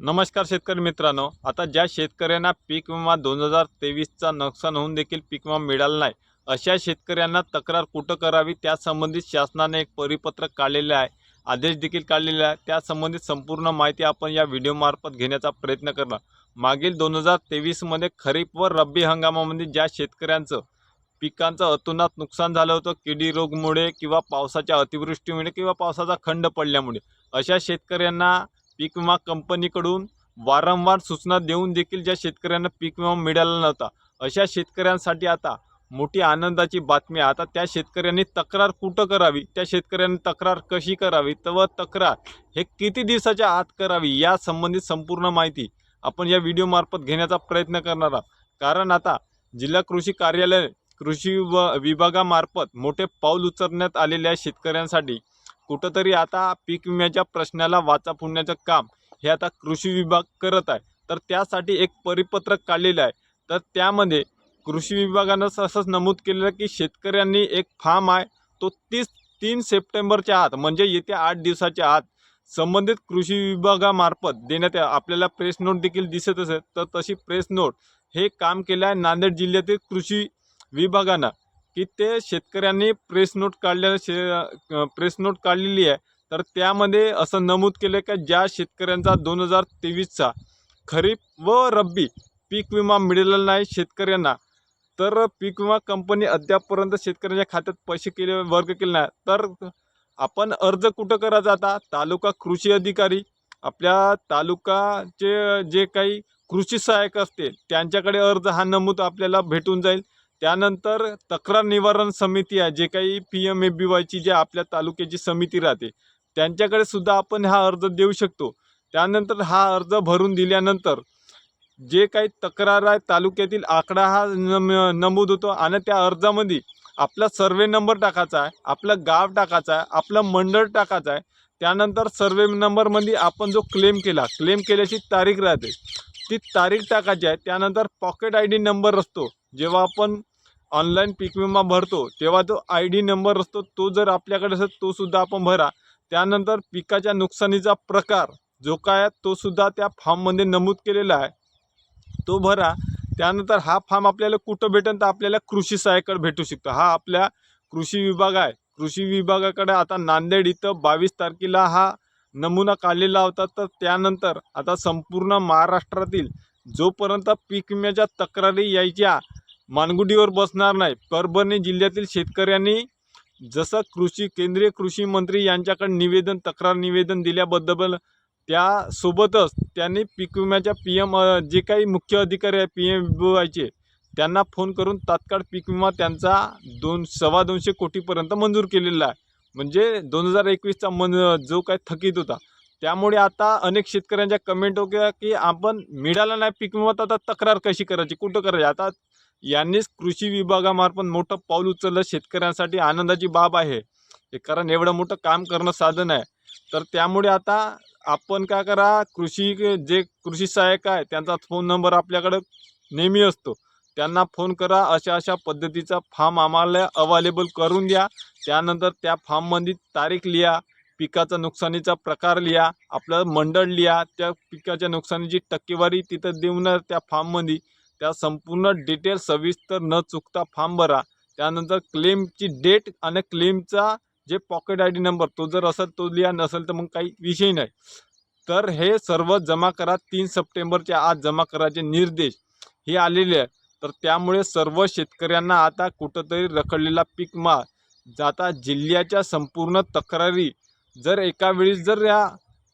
नमस्कार शेतकरी मित्रांनो. आता ज्या शेतकऱ्यांना पीक विमा दोन हजार तेवीसचा नुकसान होऊन देखील पीक विमा मिळाला नाही अशा शेतकऱ्यांना तक्रार कुठं करावी? त्यासंबंधित शासनाने एक परिपत्रक काढलेले आहे. आदेश देखील काढलेले आहे. त्यासंबंधित संपूर्ण माहिती आपण या व्हिडिओमार्फत घेण्याचा प्रयत्न करणार. मागील दोन हजार तेवीसमध्ये खरीप व रब्बी हंगामामध्ये ज्या शेतकऱ्यांचं पिकांचं अतोनात नुकसान झालं होतं किडी रोगमुळे किंवा पावसाच्या अतिवृष्टीमुळे किंवा पावसाचा खंड पडल्यामुळे अशा शेतकऱ्यांना पीक विमा कंपनीकडून वारंवार सूचना देऊन देखील ज्या शेतकऱ्यांना पीक विमा मिळाला नव्हता अशा शेतकऱ्यांसाठी आता मोठी आनंदाची बातमी आता त्या शेतकऱ्यांनी तक्रार कुठं करावी? त्या शेतकऱ्यांनी तक्रार कशी करावी? व तक्रार हे किती दिवसाच्या आत करावी या संबंधित संपूर्ण माहिती आपण या व्हिडिओमार्फत घेण्याचा प्रयत्न करणार आहोत. कारण आता जिल्हा कृषी कार्यालय कृषी व विभागामार्फत मोठे पाऊल उचलण्यात आलेल्या शेतकऱ्यांसाठी. कुठंतरी आता पीक विम्याच्या प्रश्नाला वाचा फोडण्याचं काम हे आता कृषी विभाग करत आहे. तर त्यासाठी एक परिपत्रक काढलेलं आहे. तर त्यामध्ये कृषी विभागानं असंच नमूद केलेलं आहे की शेतकऱ्यांनी एक फार्म आहे तो तीस तीन सप्टेंबरच्या आत म्हणजे येत्या आठ दिवसाच्या आत संबंधित कृषी विभागामार्फत देण्यात आपल्याला प्रेस नोट देखील दिसत असेल तर तशी प्रेस नोट हे काम केलं आहे नांदेड जिल्ह्यातील कृषी विभागानं. की ते शेतकऱ्यांनी प्रेस नोट काढल्या शे प्रेस नोट काढलेली आहे. तर त्यामध्ये असं नमूद केलं आहे का ज्या शेतकऱ्यांचा दोन हजार तेवीसचा खरीप व रब्बी पीक विमा मिळालेला नाही शेतकऱ्यांना तर पीक विमा कंपनी अद्यापपर्यंत शेतकऱ्यांच्या खात्यात पैसे केले वर्ग केले नाही. तर आपण अर्ज कुठं करायचा आता? तालुका कृषी अधिकारी आपल्या तालुकाचे जे काही कृषी सहाय्यक असतील त्यांच्याकडे अर्ज हा नमूद आपल्याला भेटून जाईल. त्यानंतर तक्रार निवारण समिती आहे जे काही पी एम ए बी वायची जे आपल्या तालुक्याची समिती राहते त्यांच्याकडे सुद्धा आपण हा अर्ज देऊ शकतो. त्यानंतर हा अर्ज भरून दिल्यानंतर जे काही तक्रार आहे तालुक्यातील आकडा हा नम नमूद होतो आणि त्या अर्जामध्ये आपला सर्वे नंबर टाकायचा आहे आपलं गाव टाकायचं आहे आपलं मंडळ टाकायचं आहे. त्यानंतर सर्वे नंबरमध्ये आपण जो क्लेम केला क्लेम केल्याची तारीख राहते. ती तारीख टाकायची आहे त्यानंतर पॉकेट आय डी नंबर असतो जेव्हा आपण ऑनलाईन पीक विमा भरतो तेव्हा तो आय डी नंबर असतो तो जर आपल्याकडे असेल तो सुद्धा आपण भरा. त्यानंतर पिकाच्या नुकसानीचा प्रकार जो काय आहे तो सुद्धा त्या फॉर्ममध्ये नमूद केलेला आहे. तो भरा. त्यानंतर हा फॉर्म आपल्याला कुठं भेटेल तर आपल्याला कृषी सहाय्यकडे भेटू शकतो. हा आपल्या कृषी विभाग आहे. कृषी विभागाकडे आता नांदेड इथं बावीस तारखेला हा नमुना काढलेला होता. तर त्यानंतर आता संपूर्ण महाराष्ट्रातील जोपर्यंत पीक विम्याच्या तक्रारी यायच्या मानगुडीवर बसणार नाही. परभणी जिल्ह्यातील शेतकऱ्यांनी जसं कृषी केंद्रीय कृषी मंत्री यांच्याकडे निवेदन तक्रार निवेदन दिल्याबद्दल त्यासोबतच त्यांनी पीक विम्याच्या पी एम जे काही मुख्य अधिकारी आहे पी एम वायचे त्यांना फोन करून तात्काळ पीक विमा त्यांचा दोन सव्वा दोनशे कोटीपर्यंत मंजूर केलेला आहे. म्हणजे दोन हजार एकवीसचा मन जो काय थकीत होता. त्यामुळे आता अनेक शेतकऱ्यांच्या कमेंट होत्या की आपण मिळाला नाही पीक विमा तर आता तक्रार कशी करायची? कुठं करायची? आता यांनीच कृषी विभागामार्फत मोठं पाऊल उचललं शेतकऱ्यांसाठी आनंदाची बाब आहे. हे कारण एवढं मोठं काम करणं साधन आहे. तर त्यामुळे आता आपण काय करा कृषी जे कृषी सहाय्यक आहे त्यांचा फोन नंबर आपल्याकडं नेहमी असतो. त्यांना फोन करा अशा अशा पद्धतीचा फॉर्म आम्हाला अवेलेबल करून द्या. त्यानंतर त्या फॉर्ममध्ये तारीख लिहा पिकाचा नुकसानीचा प्रकार लिहा आपलं मंडळ लिहा त्या पिकाच्या नुकसानीची टक्केवारी तिथं देऊन त्या फॉर्ममध्ये त्या संपूर्ण डिटेल सविस्तर न चुकता फॉर्म भरा. त्यानंतर क्लेमची डेट आणि क्लेमचा जे पॉकेट आय डी नंबर तो जर असेल तो लिहा नसेल तर मग काही विषय नाही. तर हे सर्व जमा करा तीन सप्टेंबरच्या आत जमा करायचे निर्देश. हे आलेले आहे तर त्यामुळे सर्व शेतकऱ्यांना आता कुठंतरी रखडलेला पीक माल जाता जिल्ह्याच्या संपूर्ण तक्रारी जर एका वेळेस जर या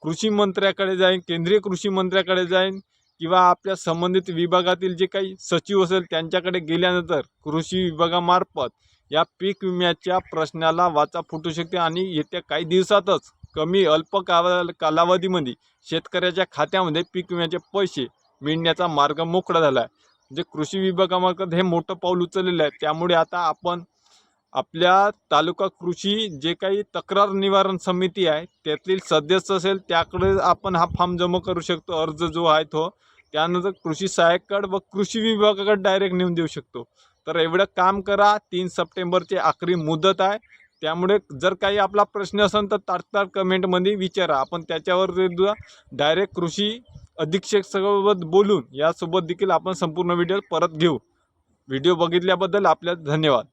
कृषी मंत्र्याकडे जाईन केंद्रीय कृषी मंत्र्याकडे जाईन किंवा आपल्या संबंधित विभागातील जे काही सचिव असेल त्यांच्याकडे गेल्यानंतर कृषी विभागामार्फत या पीक विम्याच्या प्रश्नाला वाचा फुटू शकते आणि येत्या काही दिवसातच कमी अल्प काला कालावधीमध्ये शेतकऱ्याच्या खात्यामध्ये पीक विम्याचे पैसे मिळण्याचा मार्ग मोकळा झाला आहे. म्हणजे कृषी विभागामार्फत हे मोठं पाऊल उचललेलं आहे त्यामुळे आता आपण आपल्या तालुका कृषी जे काही तक्रार निवारण समिती आहे त्यातील सदस्य असेल त्याकडे आपण हा फॉर्म जमा करू शकतो. अर्ज जो आहे तो त्यानंतर कृषी सहाय्यकडे व कृषी विभागाकडे डायरेक्ट नेऊन देऊ शकतो. तर एवढं काम करा. तीन सप्टेंबरची आखरी मुदत आहे. त्यामुळे जर काही आपला प्रश्न असेल तर तात्काळ कमेंटमध्ये विचारा. आपण त्याच्यावर डायरेक्ट कृषी अधीक्षकसोबत बोलून यासोबत देखील आपण संपूर्ण व्हिडिओ परत घेऊ. व्हिडिओ बघितल्याबद्दल आपल्या धन्यवाद.